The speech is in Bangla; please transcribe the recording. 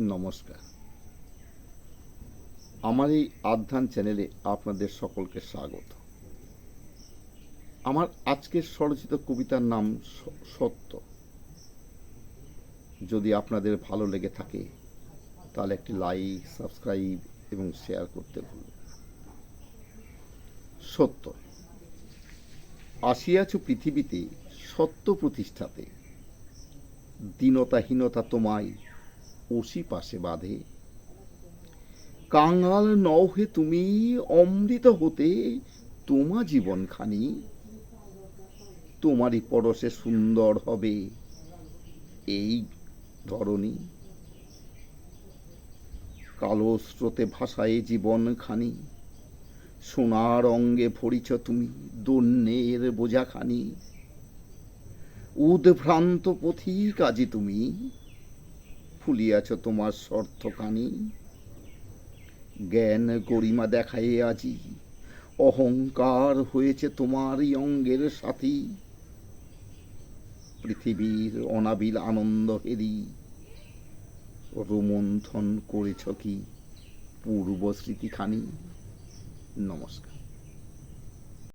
নমস্কার। আমার এই আধ্যান চ্যানেলে আপনাদের সকলকে স্বাগত। আমার আজকের স্বরচিত কবিতার নাম সত্য। যদি আপনাদের ভালো লেগে থাকে, তাহলে একটি লাইক, সাবস্ক্রাইব এবং শেয়ার করতে ভুলবেন সত্য। আসিয়াছ পৃথিবীতে সত্য প্রতিষ্ঠাতে, দীনতাহীনতা তোমায় ওসি পাশে বাঁধে। কাঙাল নও হে তুমি, অমৃত হতে তোমা জীবনখানি তোমারই পরশে সুন্দর হবে এই ধরনী কালো স্রোতে ভাসায় জীবনখানি সোনার অঙ্গে ভরিছ তুমি দন্যের বোঝাখানি। উদ্ভ্রান্ত পথিক আজি তুমি ফুলিয়াছ তোমার স্বর্থকানি জ্ঞান গরিমা দেখায়ে আজি। অহংকার হয়েছে তোমারই অঙ্গের সাথী। পৃথিবীর অনাবিল আনন্দ হেরি। রোমন্থন করেছ কি পূর্ব স্মৃতিখানি নমস্কার।